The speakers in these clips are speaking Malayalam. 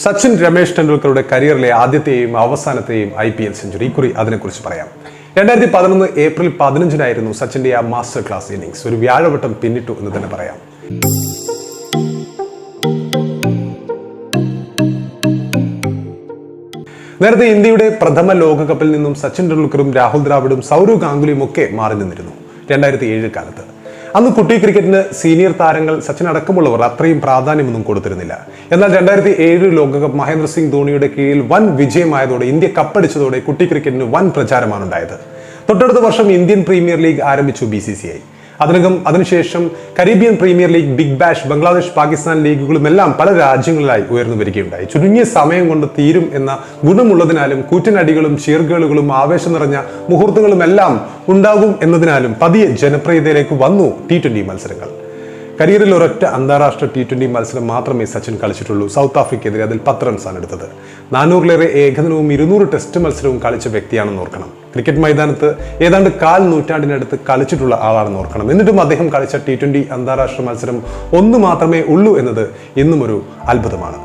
സച്ചിൻ രമേശ് ടെണ്ടുൽക്കറുടെ കരിയറിലെ ആദ്യത്തെയും അവസാനത്തെയും ഐ പി എൽ സെഞ്ചുറി. കുറി അതിനെക്കുറിച്ച് പറയാം. രണ്ടായിരത്തി പതിനൊന്ന് ഏപ്രിൽ പതിനഞ്ചിനായിരുന്നു സച്ചിന്റെ ആ മാസ്റ്റർ ക്ലാസ് ഇന്നിങ്സ്. ഒരു വ്യാഴവട്ടം പിന്നിട്ടു എന്ന് തന്നെ പറയാം. നേരത്തെ ഇന്ത്യയുടെ പ്രഥമ ലോകകപ്പിൽ നിന്നും സച്ചിൻ ടെണ്ടുൽക്കറും രാഹുൽ ദ്രാവിഡും സൗരവ് ഗാംഗുലിയും ഒക്കെ മാറി നിന്നിരുന്നു. രണ്ടായിരത്തി ഏഴ് കാലത്ത്. അന്ന് കുട്ടി ക്രിക്കറ്റിന് സീനിയർ താരങ്ങൾ സച്ചിൻ അടക്കമുള്ളവർ അത്രയും പ്രാധാന്യമൊന്നും കൊടുത്തിരുന്നില്ല. എന്നാൽ രണ്ടായിരത്തി ഏഴ് ലോകകപ്പ് മഹേന്ദ്ര സിംഗ് ധോണിയുടെ കീഴിൽ വൻ വിജയമായതോടെ ഇന്ത്യ കപ്പടിച്ചതോടെ കുട്ടി ക്രിക്കറ്റിന് വൻ പ്രചാരമാണ് ഉണ്ടായത് തൊട്ടടുത്ത വർഷം ഇന്ത്യൻ പ്രീമിയർ ലീഗ് ആരംഭിച്ചു ബി അതിനകം അതിനുശേഷം Caribbean premier league big bash Bangladesh Pakistan ലീഗുകളും എല്ലാം പല രാജ്യങ്ങളിലായി ഉയർന്നു വരികയുണ്ടായി. ചുരുങ്ങിയ സമയം കൊണ്ട് തീരും എന്ന ഗുണമുള്ളതിനാലും കൂറ്റനടികളും ചീർഗേളുകളും ആവേശം നിറഞ്ഞ മുഹൂർത്തങ്ങളും എല്ലാം ഉണ്ടാകും എന്നതിനാലും പതിയെ ജനപ്രിയതയിലേക്ക് വന്നു ടി ട്വന്റി മത്സരങ്ങൾ. കരിയറിൽ ഒരൊറ്റ അന്താരാഷ്ട്ര ടി ട്വന്റി മത്സരം മാത്രമേ സച്ചിൻ കളിച്ചിട്ടുള്ളൂ. സൗത്ത് ആഫ്രിക്കയ്ക്കെതിരെ അതിൽ പത്ത് റൺസാണ് എടുത്തത്. നാനൂറിലേറെ ഏകദിനവും ഇരുന്നൂറ് ടെസ്റ്റ് മത്സരവും കളിച്ച വ്യക്തിയാണെന്ന് ഓർക്കണം. ക്രിക്കറ്റ് മൈതാനത്ത് ഏതാണ്ട് കാൽ നൂറ്റാണ്ടിനടുത്ത് കളിച്ചിട്ടുള്ള ആളാണെന്ന് ഓർക്കണം. എന്നിട്ടും അദ്ദേഹം കളിച്ച ടി ട്വന്റി അന്താരാഷ്ട്ര മത്സരം ഒന്ന് മാത്രമേ ഉള്ളൂ എന്നത് ഇന്നും ഒരു അത്ഭുതമാണ്.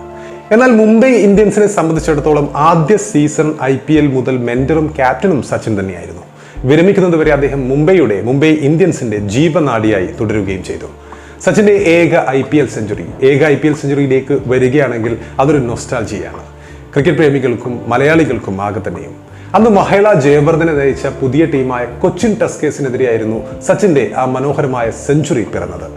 എന്നാൽ മുംബൈ ഇന്ത്യൻസിനെ സംബന്ധിച്ചിടത്തോളം ആദ്യ സീസൺ ഐ പി എൽ മുതൽ മെന്ററും ക്യാപ്റ്റനും സച്ചിൻ തന്നെയായിരുന്നു. വിരമിക്കുന്നതുവരെ അദ്ദേഹം മുംബൈയുടെ മുംബൈ ഇന്ത്യൻസിന്റെ ജീവനാടിയായി തുടരുകയും ചെയ്തു. സച്ചിന്റെ ഏക ഐ പി എൽ സെഞ്ചുറി ഏക ഐ പി എൽ സെഞ്ചുറിയിലേക്ക് വരികയാണെങ്കിൽ അതൊരു നൊസ്റ്റാൾജിയാണ് ക്രിക്കറ്റ് പ്രേമികൾക്കും മലയാളികൾക്കും ആകെ തന്നെയും. അന്ന് മഹേള ജയവർദ്ധനെ നയിച്ച പുതിയ ടീമായ കൊച്ചിൻ ടസ്കേഴ്സിനെതിരെയായിരുന്നു സച്ചിന്റെ ആ മനോഹരമായ സെഞ്ചുറി പിറന്നത്.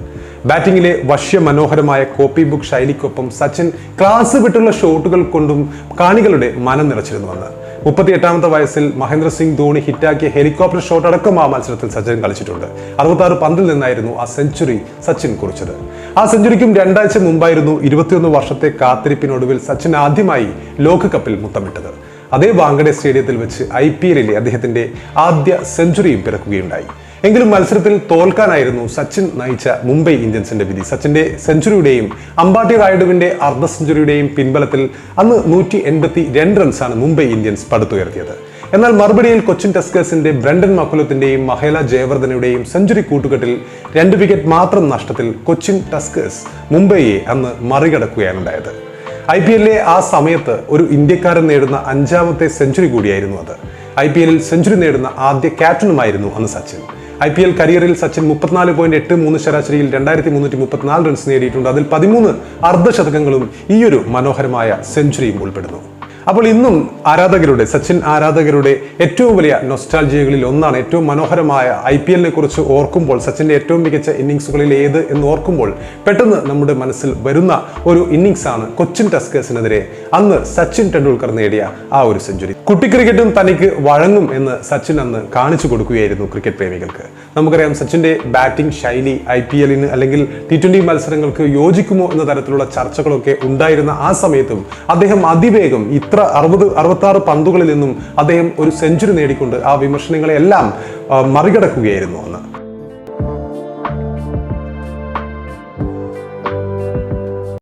ബാറ്റിംഗിലെ വശ്യമനോഹരമായ കോപ്പി ബുക്ക് ശൈലിക്കൊപ്പം സച്ചിൻ ക്ലാസ് വിട്ടുള്ള ഷോട്ടുകൾ കൊണ്ടും കാണികളുടെ മനം നിറച്ചിരുന്നുവെന്ന് മുപ്പത്തിയെട്ടാമത്തെ വയസ്സിൽ മഹേന്ദ്ര സിംഗ് ധോണി ഹിറ്റാക്കിയ ഹെലികോപ്റ്റർ ഷോട്ട് അടക്കം ആ മത്സരത്തിൽ സച്ചിൻ കളിച്ചിട്ടുണ്ട്. അറുപത്താറ് പന്തിൽ നിന്നായിരുന്നു ആ സെഞ്ചുറി സച്ചിൻ കുറിച്ചത്. ആ സെഞ്ചുറിക്കും രണ്ടാഴ്ച മുമ്പായിരുന്നു ഇരുപത്തിയൊന്ന് വർഷത്തെ കാത്തിരിപ്പിനൊടുവിൽ സച്ചിൻ ആദ്യമായി ലോകകപ്പിൽ മുത്തമിട്ടത്. അതേ വാങ്കഡെ സ്റ്റേഡിയത്തിൽ വെച്ച് ഐ പി എല്ലിലെ അദ്ദേഹത്തിന്റെ ആദ്യ സെഞ്ചുറിയും പിറക്കുകയുണ്ടായി. എങ്കിലും മത്സരത്തിൽ തോൽക്കാനായിരുന്നു സച്ചിൻ നയിച്ച മുംബൈ ഇന്ത്യൻസിന്റെ വിധി. സച്ചിന്റെ സെഞ്ചുറിയുടെയും അമ്പാട്ടി റായിഡുവിന്റെ അർദ്ധ സെഞ്ചുറിയുടെയും പിൻബലത്തിൽ അന്ന് നൂറ്റി എൺപത്തി രണ്ട് റൺസാണ് മുംബൈ ഇന്ത്യൻസ് പടുത്തുയർത്തിയത്. എന്നാൽ മറുപടിയിൽ കൊച്ചിൻ ടസ്കേഴ്സിന്റെ ബ്രണ്ടൻ മക്കുലത്തിന്റെയും മഹേല ജയവർദ്ധനയുടെയും സെഞ്ചുറി കൂട്ടുകെട്ടിൽ രണ്ട് വിക്കറ്റ് മാത്രം നഷ്ടത്തിൽ കൊച്ചിൻ ടസ്കേഴ്സ് മുംബൈയെ അന്ന് മറികടക്കുകയാണുണ്ടായത്. ഐ പി എല്ലിലെ ആ സമയത്ത് ഒരു ഇന്ത്യക്കാരൻ നേടുന്ന അഞ്ചാമത്തെ സെഞ്ചുറി കൂടിയായിരുന്നു അത്. ഐ പി എല്ലിൽ സെഞ്ചുറി നേടുന്ന ആദ്യ ക്യാപ്റ്റനുമായിരുന്നു അന്ന് സച്ചിൻ. ഐ പി എൽ കരിയറിൽ സച്ചിൻ മുപ്പത്തിനാല് പോയിന്റ് എട്ട് മൂന്ന് ശരാശരിയിൽ രണ്ടായിരത്തി മുന്നൂറ്റി മുപ്പത്തിനാല് റൺസ് നേടിയിട്ടുണ്ട്. അതിൽ പതിമൂന്ന് അർദ്ധശതകങ്ങളും ഈയൊരു മനോഹരമായ സെഞ്ചുറിയും ഉൾപ്പെടുന്നു. അപ്പോൾ ഇന്നും ആരാധകരുടെ സച്ചിൻ ആരാധകരുടെ ഏറ്റവും വലിയ നൊസ്റ്റാൾജിയകളിൽ ഒന്നാണ്. ഏറ്റവും മനോഹരമായ ഐ പി എല്ലിനെ കുറിച്ച് ഓർക്കുമ്പോൾ സച്ചിന്റെ ഏറ്റവും മികച്ച ഇന്നിങ്സുകളിൽ ഏത് എന്ന് ഓർക്കുമ്പോൾ പെട്ടെന്ന് നമ്മുടെ മനസ്സിൽ വരുന്ന ഒരു ഇന്നിങ്സ് ആണ് കൊച്ചിൻ ടസ്കേഴ്സിനെതിരെ അന്ന് സച്ചിൻ ടെണ്ടുൽക്കർ നേടിയ ആ ഒരു സെഞ്ചുറി. കുട്ടി ക്രിക്കറ്റും തനിക്ക് വഴങ്ങും എന്ന് സച്ചിൻ അന്ന് കാണിച്ചു കൊടുക്കുകയായിരുന്നു ക്രിക്കറ്റ് പ്രേമികൾക്ക്. നമുക്കറിയാം സച്ചിന്റെ ബാറ്റിംഗ് ശൈലി ഐ പി എല്ലിന് അല്ലെങ്കിൽ ടി ട്വന്റി മത്സരങ്ങൾക്ക് യോജിക്കുമോ എന്ന തരത്തിലുള്ള ചർച്ചകളൊക്കെ ഉണ്ടായിരുന്ന ആ സമയത്തും അദ്ദേഹം അതിവേഗം ഇത്ര അറുപത് അറുപത്തി ആറ് പന്തുകളിൽ നിന്നും അദ്ദേഹം ഒരു സെഞ്ചുറി നേടിക്കൊണ്ട് ആ വിമർശനങ്ങളെല്ലാം മറികടക്കുകയായിരുന്നു അന്ന്.